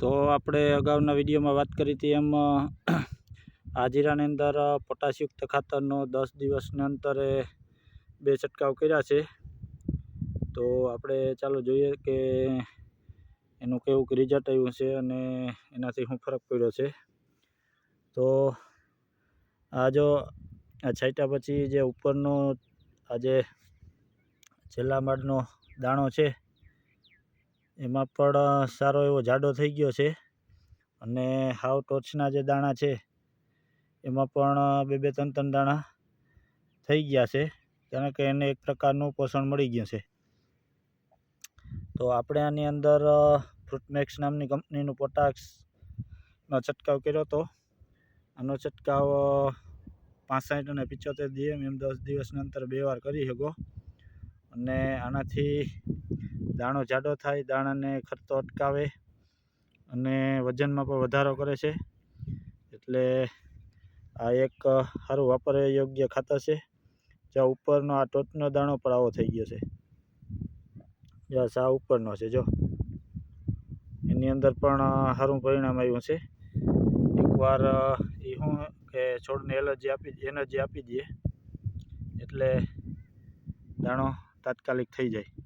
તો આપણે અગાઉના વિડીયોમાં વાત કરી હતી એમ હાજીરાની અંદર પોટાશયુક્ત ખાતરનો દસ દિવસના અંતરે બે છંટકાવ કર્યા છે. તો આપણે ચાલો જોઈએ કે એનું કેવું રિઝલ્ટ આવ્યું છે અને એનાથી શું ફરક પડ્યો છે. તો આ જો, આ છાંટ્યા પછી જે ઉપરનો, આ જે છેલ્લા માળનો દાણો છે એમાં પણ સારો એવો જાડો થઈ ગયો છે અને હાવ ટોચના જે દાણા છે એમાં પણ બે બે, ત્રણ ત્રણ દાણા થઈ ગયા છે. કારણ કે એને એક પ્રકારનું પોષણ મળી ગયું છે. તો આપણે આની અંદર ફ્રૂટમેક્સ નામની કંપનીનું પોટાક્સનો છંટકાવ કર્યો હતો. આનો છંટકાવ પાસઠ અને પિચોતેર દિવસ એમ દસ દિવસના અંતર બે વાર કરી શકો. અને આનાથી દાણો જાડો થાય, દાણાને ખર્ચો અટકાવે અને વજનમાં પણ વધારો કરે છે. એટલે આ એક સારું વાપરવા યોગ્ય ખાતર છે, જ્યાં ઉપરનો આ ટોચનો દાણો પણ આવો થઈ ગયો છે. જ્યાં સા ઉપરનો છે, જો. એની અંદર પણ સારું પરિણામ આવ્યું છે. એકવાર એ શું કે છોડને એલર્જી આપી, એનર્જી આપી દઈએ. એટલે દાણો તાત્કાલિક થઈ જાય.